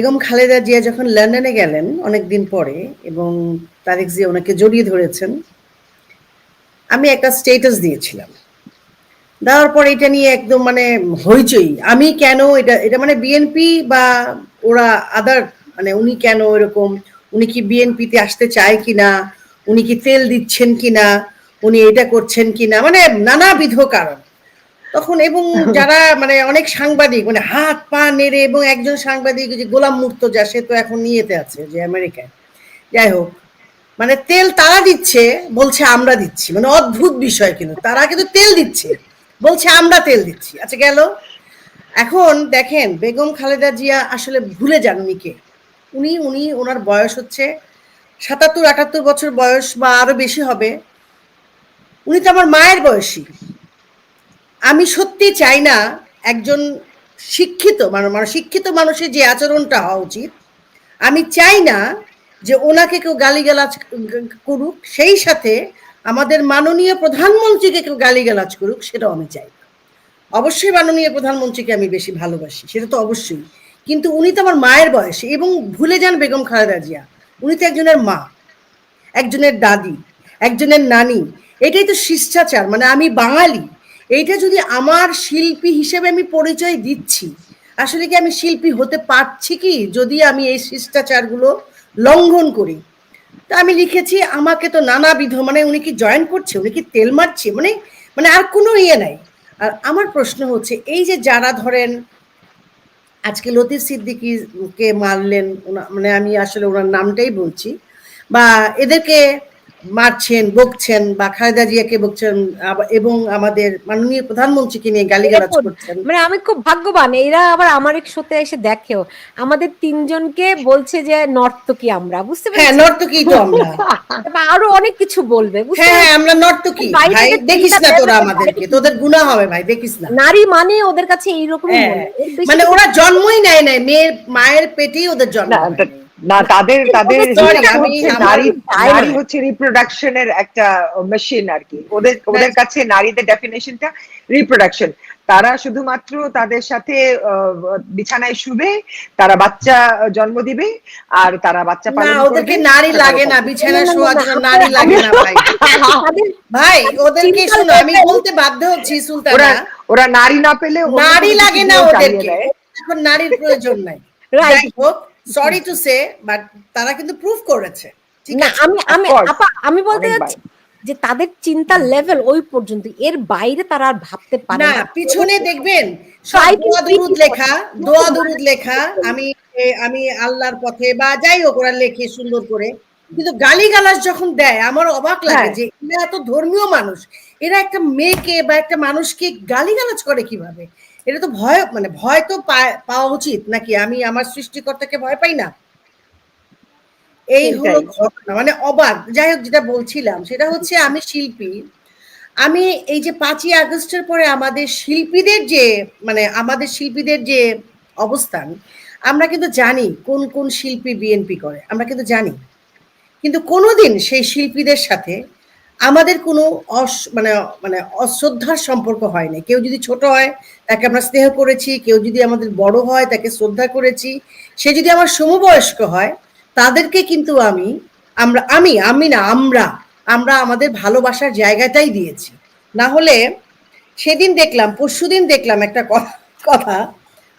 বেগম খালেদা জিয়া যখন লন্ডনে গেলেন অনেকদিন পরে এবং তারেক জিয়া ওনাকে জড়িয়ে ধরেছেন, আমি একটা স্টেটাস দিয়েছিলাম। দেওয়ার পর এটা নিয়ে একদম মানে হইচই। আমি কেন এটা এটা মানে বিএনপি বা ওরা আদার মানে উনি কেন এরকম, উনি কি বিএনপিতে আসতে চায় কিনা, উনি কি তেল দিচ্ছেন কিনা, উনি এটা করছেন কিনা মানে নানাবিধ কারণ। তখন এবং যারা মানে অনেক সাংবাদিক মানে হাত পা নেড়ে এবং একজন সাংবাদিক যে গোলাম মুর্তজা, সে তো এখন নিয়েতে আছে যে আমেরিকায়। যাই হোক মানে তেল তারা দিচ্ছে, বলছে আমরা দিচ্ছি। মানে অদ্ভুত বিষয় কিন্তু, তারা কিন্তু তেল দিচ্ছে। বলছে আমরা তেল দিচ্ছি। আচ্ছা গেল। এখন দেখেন, বেগম খালেদা জিয়া আসলে ভুলে যান উনি কে? উনি উনি, ওনার বয়স হচ্ছে সাতাত্তর আটাত্তর বছর বয়স বা আরও বেশি হবে। উনি তো আমার মায়ের বয়সী। আমি সত্যি চাই না একজন শিক্ষিত মানে মানে শিক্ষিত মানুষের যে আচরণটা হওয়া উচিত। আমি চাই না যে ওনাকে কেউ গালিগালাজ করুক, সেই সাথে আমাদের মাননীয় প্রধানমন্ত্রীকে কেউ গালিগালাজ করুক, সেটাও আমি চাই অবশ্যই মাননীয় প্রধানমন্ত্রীকে আমি বেশি ভালোবাসি, সেটা তো অবশ্যই। কিন্তু উনি তো আমার মায়ের বয়সে এবং ভুলে যান বেগম খালেদা জিয়া। উনি তো একজনের মা, একজনের দাদি, একজনের নানি। এটাই তো শিষ্টাচার মানে আমি বাঙালি। এইটা যদি আমার শিল্পী হিসেবে আমি পরিচয় দিচ্ছি, আসলে কি আমি শিল্পী হতে পারছি কি? যদি আমি এই শিষ্টাচারগুলো লঙ্ঘন করি, তা আমি লিখেছি, আমাকে তো নানাবিধ মানে উনি কি জয়েন করছে? উনি কি তেল মারছে? মানে মানে আর কোনো ইয়ে নাই। আর আমার প্রশ্ন হচ্ছে, এই যে যারা ধরেন, আজকে লতিফ সিদ্দিকিকে মারলেন মানে আমি আসলে ওনার নামটাই বলছি, বা এদেরকে মারছেন বকছেন বা খালেদা জিয়াকে বকছেন এবং আমাদের মাননীয় প্রধানমন্ত্রীকে নিয়ে গালিগালাজ করছেন। মানে আমি খুব ভাগ্যবান এরা আবার আমার এক সাথে এসে দেখেও আমাদের তিনজনকে বলছে যে নর্তকী আমরা বুঝতে হ্যাঁ পেরেছি নর্তকী তো আমরা। আরও অনেক কিছু বলবে বুঝতে হ্যাঁ? আমরা নর্তকী। ভাই দেখিস না তোরা আমাদেরকে তোদের গুণা হবে ভাই দেখিস না। নারী মানে ওদের কাছে এইরকমই হ্যাঁ, মনে মানে ওরা জন্মই নেয় নাই মেয়ের মায়ের পেটেই ওদের জন্ম না, তাদের তাদের নারী নারী হচ্ছে রিপ্রোডাকশনের একটা মেশিন আর কি। ওদের ওদের কাছে নারীদের ডেফিনেশনটা রিপ্রোডাকশন তারা শুধুমাত্র তাদের সাথে বিছানায় শুবে তারা বাচ্চা জন্ম দিবে আর তারা বাচ্চা না পালন ওদেরকে নারী লাগে না থাকবে। বিছানা না, না, শোয়ার জন্য নারী আমি- লাগে না ভাই। ভাই ওদেরকে শোনো আমি বলতে বাধ্য হচ্ছি ওরা সুলতানা। ওরা নারী না পেলে নারী লাগে না ওদেরকে। এখন নারীর প্রয়োজন নাই। Right. Sorry to say but তারা কিন্তু প্রুফ করেছে। না আমি আমি আপা আমি বলতে। যাচ্ছি যে তাদের চিন্তার লেভেল ওই পর্যন্ত এর বাইরে তারা আর ভাবতে পারে না পিছনে দেখবেন দোয়া দুরুদ লেখা দোয়া দুরুদ লেখা আমি আমি আল্লাহর পথে বা যাই হোক ওরা লেখে সুন্দর করে কিন্তু গালিগালাজ যখন দেয় আমার অবাক লাগে হ্যাঁ। যে এরা এত ধর্মীয় মানুষ এরা একটা মেয়েকে বা একটা মানুষকে গালিগালাজ করে কীভাবে? এটা তো ভয় মানে ভয় তো পাওয়া উচিত নাকি? আমি আমার সৃষ্টিকর্তাকে ভয় পাই না? এই হলো ঘটনা মানে অবাক। যাই হোক যেটা বলছিলাম সেটা হচ্ছে আমি শিল্পী। আমি এই যে পাঁচই আগস্টের পরে আমাদের শিল্পীদের যে মানে আমাদের শিল্পীদের যে অবস্থান আমরা কিন্তু জানি কোন কোন শিল্পী বিএনপি করে আমরা কিন্তু জানি। কিন্তু কোনোদিন সেই শিল্পীদের সাথে আমাদের কোনো অস মানে মানে অশ্রদ্ধার সম্পর্ক হয় না কেউ যদি ছোট হয়, তাকে আমরা স্নেহ করেছি, কেউ যদি আমাদের বড় হয়, তাকে শ্রদ্ধা করেছি। সে যদি আমার সমবয়স্ক হয়, তাদেরকে কিন্তু আমি, আমরা, আমি আমি না, আমরা আমরা আমাদের ভালোবাসার জায়গাটাই দিয়েছি। না হলে সেদিন দেখলাম পরশুদিন দেখলাম একটা কথা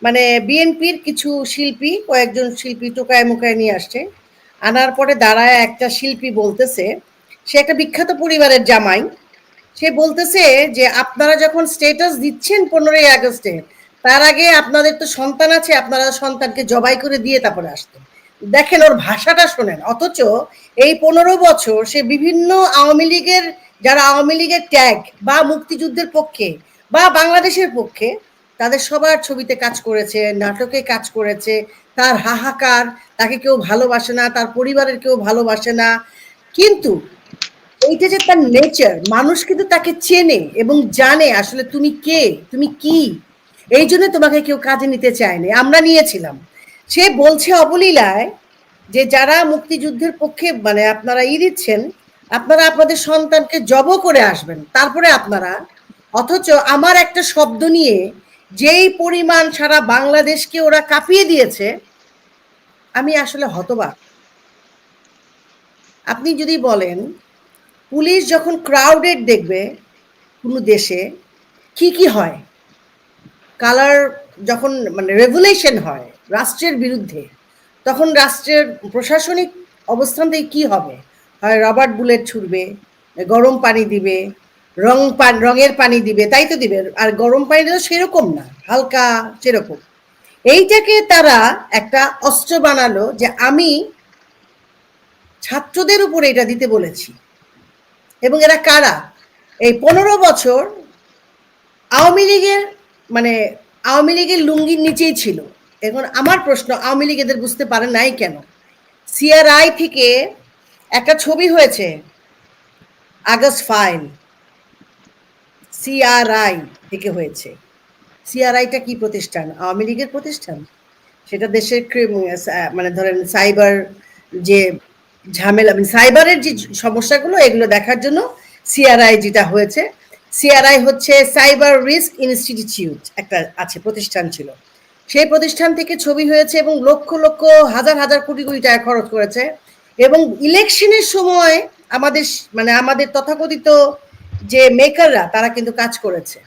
মানে বিএনপির কিছু শিল্পী, কয়েকজন শিল্পী টোকায় মুখায় নিয়ে আসছে। আনার পরে দাঁড়ায় একটা শিল্পী বলতেছে সে একটা বিখ্যাত পরিবারের জামাই। সে বলতেছে যে, আপনারা যখন স্টেটাস দিচ্ছেন পনেরোই আগস্টে, তার আগে আপনাদের তো সন্তান আছে, আপনারা সন্তানকে জবাই করে দিয়ে তারপরে আসতেন। দেখেন, ওর ভাষাটা শোনেন। অথচ এই পনেরো বছর সে বিভিন্ন আওয়ামী লীগের, যারা আওয়ামী লীগের ট্যাগ বা মুক্তিযুদ্ধের পক্ষে বা বাংলাদেশের পক্ষে, তাদের সবার ছবিতে কাজ করেছে, নাটকে কাজ করেছে। তার হাহাকার, তাকে কেউ ভালোবাসে না, তার পরিবারের কেউ ভালোবাসে না। কিন্তু এইটা যে তার নেচার মানুষ কিন্তু তাকে চেনে এবং জানে আসলে তুমি কে, তুমি কি? এই জন্য তোমাকে কেউ কাজে নিতে চায়নি। আমরা নিয়েছিলাম। সে বলছে অবলীলায় যে যারা মুক্তিযুদ্ধের পক্ষে মানে আপনারা ই দিচ্ছেন, আপনারা আপনাদের সন্তানকে জব করে আসবেন। তারপরে আপনারা, অথচ আমার একটা শব্দ নিয়ে যেই পরিমাণ সারা বাংলাদেশকে ওরা কাঁপিয়ে দিয়েছে, আমি আসলে হতবাক। আপনি যদি বলেন পুলিশ যখন ক্রাউডেড দেখবে কোনো দেশে, কি কি হয়? কালার যখন মানে রেভুলেশন হয় রাষ্ট্রের বিরুদ্ধে, তখন রাষ্ট্রের প্রশাসনিক অবস্থান থেকে কী হবে? হয় রবার্ট বুলেট ছুড়বে, গরম পানি দিবে, রং পান, রঙের পানি দিবে, তাই তো দিবে? আর গরম পানি তো সেরকম না, হালকা সেরকম। এইটাকে তারা একটা অস্ত্র বানালো যে আমি ছাত্রদের উপরে এটা দিতে বলেছি। এবং এরা কারা? এই পনেরো বছর আওয়ামী লীগের মানে আওয়ামী লীগের লুঙ্গির নিচেই ছিল। এখন আমার প্রশ্ন, আওয়ামী লীগ এদের বুঝতে পারে নাই কেন? সিআরআই থেকে একটা ছবি হয়েছে, আগস্ট ফাইল। সিআরআই থেকে হয়েছে। সিআরআইটা কি প্রতিষ্ঠান? আওয়ামী লীগের প্রতিষ্ঠান। সেটা দেশের মানে ধরেন সাইবার যে ঝামেলা মানে সাইবারের যে সমস্যাগুলো, এগুলো দেখার জন্য সিআরআই যেটা হয়েছে সিআরআই হচ্ছে সাইবার রিস্ক ইনস্টিটিউট একটা আছে, প্রতিষ্ঠান ছিল। সেই প্রতিষ্ঠান থেকে ছবি হয়েছে এবং লক্ষ লক্ষ, হাজার হাজার কোটি কোটি টাকা খরচ করেছে এবং ইলেকশনের সময় আমাদের মানে আমাদের তথাকথিত যে মেকাররা, তারা কিন্তু কাজ করেছে।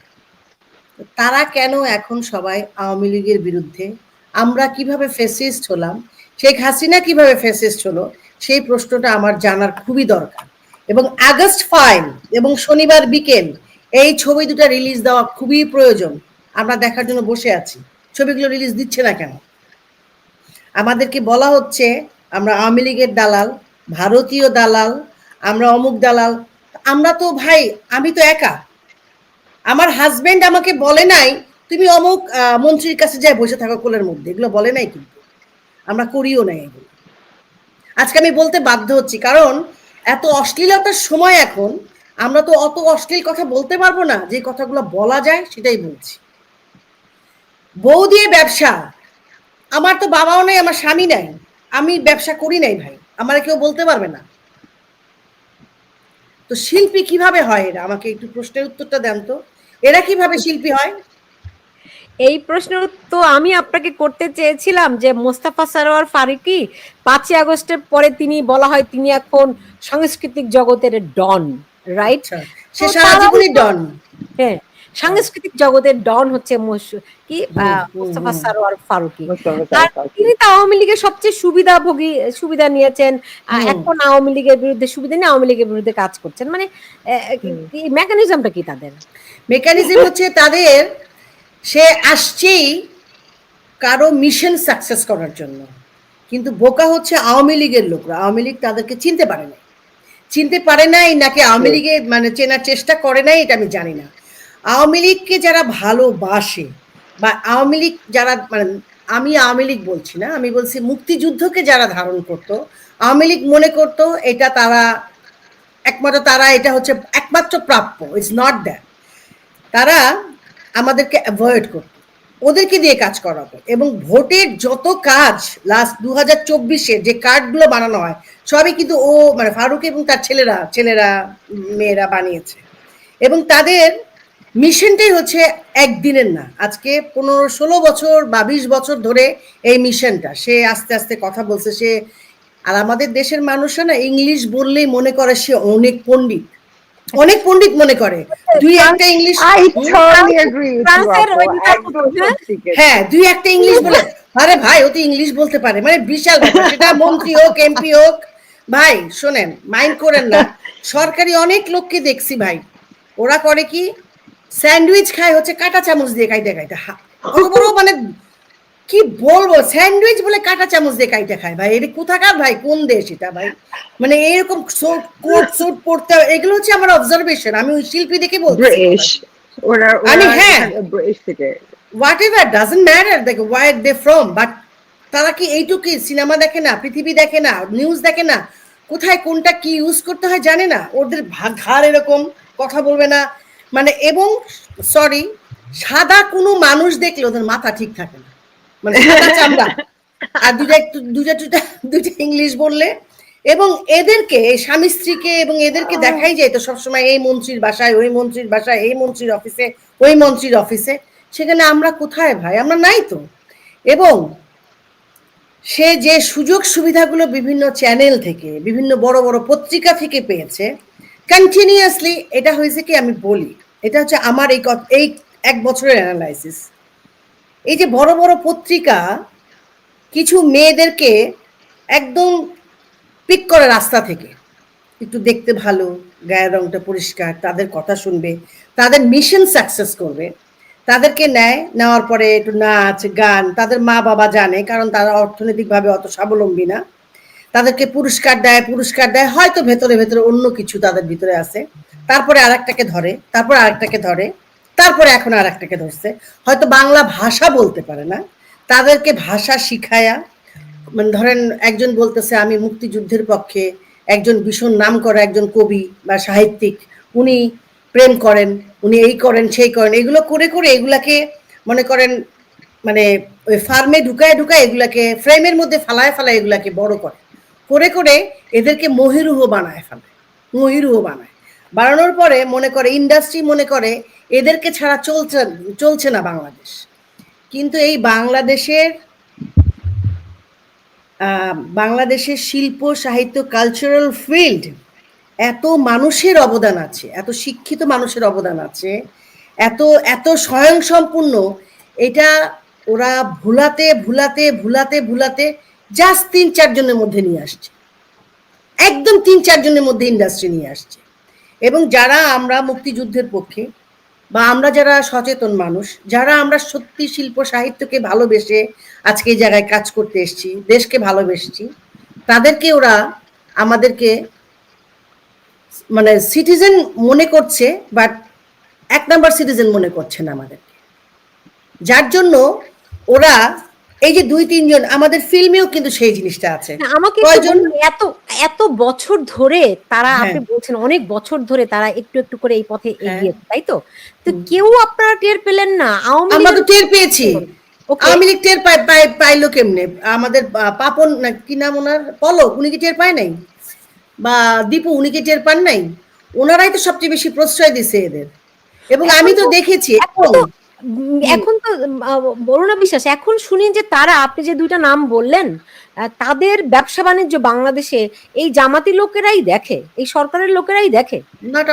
তারা কেন এখন সবাই আওয়ামী লীগের বিরুদ্ধে? আমরা কীভাবে ফেসিস্ট হলাম? শেখ হাসিনা কীভাবে ফেসিস্ট হলো? সেই প্রশ্নটা আমার জানার খুবই দরকার। এবং আগস্ট ফাইল এবং শনিবার বিকেল এই ছবি দুটো রিলিজ দেওয়া খুবই প্রয়োজন। আমরা দেখার জন্য বসে আছি। ছবিগুলো রিলিজ দিচ্ছে না কেন? আমাদেরকে বলা হচ্ছে, আমরা আওয়ামী লীগের দালাল, ভারতীয় দালাল, আমরা অমুক দালাল। আমরা তো ভাই, আমি তো একা। আমার হাজবেন্ড আমাকে বলে নাই, তুমি অমুক মন্ত্রীর কাছে যায় বসে থাকো কোলের মধ্যে। এগুলো বলে নাই কিন্তু। আমরা করিও নাই এগুলো। আজকে আমি বলতে বাধ্য হচ্ছি, কারণ এত অশ্লীলতার সময় এখন আমরা তো অত অশ্লীল কথা বলতে পারব না, যে কথাগুলো বলা যায় সেটাই বলছি। বউ দিয়ে ব্যবসা, আমার তো বাবাও নাই, আমার স্বামী নাই, আমি ব্যবসা করি নাই ভাই, আমার কেউ বলতে পারবে না। তো শিল্পী কীভাবে হয় এরা? আমাকে একটু প্রশ্নের উত্তরটা দেন তো। এরা কীভাবে শিল্পী হয়? এই প্রশ্ন তো আমি আপনাকে করতে চেয়েছিলাম যে মোস্তাফা সারোয়ার ফারুকি পাঁচই আগস্টের পরে তিনি বলা হয় তিনি এখন সাংস্কৃতিক জগতের ডন রাইট আচ্ছা। সে তো সারা তারাও জীবনই তো- ডন। হ্যাঁ সাংস্কৃতিক জগতের ডন হচ্ছে কি? মোস্তফা সারোয়ার ফারুকি। আর। তিনি তো আওয়ামী লীগের সবচেয়ে সুবিধাভোগী সুবিধা নিয়েছেন। এখন আওয়ামী লীগের বিরুদ্ধে সুবিধা নিয়ে আওয়ামী লীগের বিরুদ্ধে কাজ করছেন। মানে মেকানিজমটা কি তাদের? মেকানিজম হচ্ছে তাদের সে আসছেই কারও মিশন সাকসেস করার জন্য। কিন্তু বোকা হচ্ছে আওয়ামী লীগের লোকরা। আওয়ামী লীগ তাদেরকে চিনতে পারে না চিনতে পারে নাই নাকি আওয়ামী লীগে মানে চেনার চেষ্টা করে নাই এটা আমি জানি না। আওয়ামী লীগকে যারা ভালোবাসে বা আওয়ামী লীগ যারা মানে আমি আওয়ামী লীগ বলছি না আমি বলছি মুক্তিযুদ্ধকে যারা ধারণ করত আওয়ামী লীগ মনে করত এটা তারা একমাত্র তারা এটা হচ্ছে একমাত্র প্রাপ্য ইটস নট দ্যাট তারা আমাদেরকে অ্যাভয়েড করত। ওদেরকে দিয়ে কাজ করাবো। এবং ভোটের যত কাজ লাস্ট দু হাজার চব্বিশে যে কার্ডগুলো বানানো হয়, সবই কিন্তু ও মানে ফারুক এবং তার ছেলেরা ছেলেরা, মেয়েরা বানিয়েছে। এবং তাদের মিশনটাই হচ্ছে একদিনের না। আজকে পনেরো, ষোলো বছর বা বিশ বছর ধরে এই মিশনটা। সে আস্তে আস্তে কথা বলছে, সে আর আমাদের দেশের মানুষরা না, ইংলিশ বললেই মনে করে সে অনেক পণ্ডিত। অনেক পণ্ডিত মনে করে। দুই একটা ইংলিশ হ্যাঁ? হ্যাঁ দুই একটা ইংলিশ বলে আরে ভাই ও তো ইংলিশ বলতে পারে মানে বিশাল ব্যাপার। সেটা মন্ত্রী হোক এমপি হোক ভাই শোনেন মাইন্ড করেন না। সরকারি অনেক লোককে দেখছি ভাই ওরা করে কি স্যান্ডউইচ খায় হচ্ছে কাঁটা চামচ দিয়ে খাইতে খাইতে বড় মানে কি বলব? স্যান্ডউইচ বলে কাঁটা চামচ দিয়ে খাইতে খায় ভাই। এটা কোথাকার ভাই? কোন দেশ এটা ভাই? মানে এরকম কোট সুট পড়তে এগুলো হচ্ছে আমার অবজারভেশন আমি ওই শিল্পী দেখে বলছি। আমি হ্যাঁ। হোয়াট এভার ডাজেন্ট ম্যাটার দেখ ওয়াই দে ফ্রম বাট তারা কি এইটুকু সিনেমা দেখে না পৃথিবী দেখে না নিউজ দেখে না? কোথায় কোনটা কি ইউজ করতে হয় জানে না। ওদের ঘাড় এরকম কথা বলবে না। মানে এবং সরি সাদা কোনো মানুষ দেখলে ওদের মাথা ঠিক থাকে না। মানে চামড়া। আর দুটা একটু দুটা দুটা দুটা ইংলিশ বললে। এবং এদেরকে স্বামী স্ত্রীকে এবং এদেরকে দেখাই যায় তো সবসময় এই মন্ত্রীর বাসায় ওই মন্ত্রীর বাসায় এই মন্ত্রীর অফিসে ওই মন্ত্রীর অফিসে। সেখানে আমরা কোথায় ভাই? আমরা নাই তো। এবং সে যে সুযোগ সুবিধাগুলো বিভিন্ন চ্যানেল থেকে বিভিন্ন বড় বড় পত্রিকা থেকে পেয়েছে কন্টিনিউয়াসলি এটা হয়েছে কি আমি বলি এটা হচ্ছে আমার এই এই এক বছরের অ্যানালাইসিস এই যে বড় বড় পত্রিকা কিছু মেয়েদেরকে একদম পিক করে রাস্তা থেকে। একটু দেখতে ভালো, গায়ের রংটা পরিষ্কার, তাদের কথা শুনবে, তাদের মিশন সাকসেস করবে। তাদেরকে নেয়, নেওয়ার পরে একটু নাচ, গান, তাদের মা বাবা জানে, কারণ তারা অর্থনৈতিকভাবে অত স্বাবলম্বী না। তাদেরকে পুরস্কার দেয় পুরস্কার দেয়, হয়তো ভেতরে ভেতরে অন্য কিছু তাদের ভিতরে আছে। তারপরে আরেকটাকে ধরে, তারপরে আরেকটাকে ধরে। তারপরে এখন আর একটাকে ধরছে। হয়তো বাংলা ভাষা বলতে পারে না, তাদেরকে ভাষা শিখায়া মানে ধরেন একজন বলতেছে, আমি মুক্তিযুদ্ধের পক্ষে একজন ভীষণ নাম করা একজন কবি বা সাহিত্যিক, উনি প্রেম করেন, উনি এই করেন, সেই করেন। এগুলো করে করে এগুলাকে মনে করেন মানে ওই ফার্মে ঢুকায় ঢুকায় এগুলাকে ফ্রেমের মধ্যে ফালায় ফালায় এগুলাকে বড় করে। করে করে এদেরকে মহিরুহ বানায় ফেলে, মহিরুহ বানায়। বানানোর পরে মনে করে ইন্ডাস্ট্রি মনে করে, এদেরকে ছাড়া চলছে চলছে না বাংলাদেশ। কিন্তু এই বাংলাদেশের বাংলাদেশের শিল্প, সাহিত্য কালচারাল ফিল্ড এত মানুষের অবদান আছে, এত শিক্ষিত মানুষের অবদান আছে, এত এত স্বয়ংসম্পূর্ণ, এটা ওরা ভুলাতে ভুলাতে ভুলাতে ভুলাতে জাস্ট তিন চারজনের মধ্যে নিয়ে আসছে। একদম তিন চারজনের মধ্যে ইন্ডাস্ট্রি নিয়ে আসছে। এবং যারা আমরা মুক্তিযুদ্ধের পক্ষে বা আমরা যারা সচেতন মানুষ, যারা আমরা সত্যি শিল্প সাহিত্যকে ভালোবেসে আজকে এই জায়গায় কাজ করতে এসেছি, দেশকে ভালোবেসেছি, তাদেরকে ওরা আমাদেরকে মানে সিটিজেন মনে করছে বাট এক নাম্বার সিটিজেন মনে করছে না আমাদেরকে। যার জন্য ওরা এই যে দুই তিনজন আমাদের ফিল্মেও কিন্তু সেই জিনিসটা আছে। আমাকে এত এত বছর ধরে তারা হ্যাঁ। আপনি বলছেন অনেক বছর ধরে তারা একটু একটু করে এই পথে হ্যাঁ। এগিয়ে তাই তো? তো কেউ আপনারা টের পেলেন না? আমরা তো টের পেয়েছি. আওয়ামী লীগ টের পাই পাই- পাইলো কেমনে? আমাদের পাপন না কি নাম ওনার? পলক উনি কি টের পায় নাই? বা দীপু উনি কি টের পান নাই? ওনারাই তো সবচেয়ে বেশি প্রশ্রয় দিছে এদের। এবং আমি তো দেখেছি এখন এখন তো বরুণা বিশ্বাস এখন শুনি যে তারা আপনি যে দুইটা নাম বললেন তাদের ব্যবসা বাণিজ্য বাংলাদেশে এই জামাতি লোকেরাই দেখে এই সরকারের লোকেরাই দেখে? Not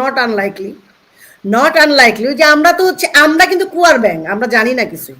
not unlikely not unlikely যে আমরা তো হচ্ছে আমরা কিন্তু কুয়ার ব্যাংক আমরা জানি না কিছু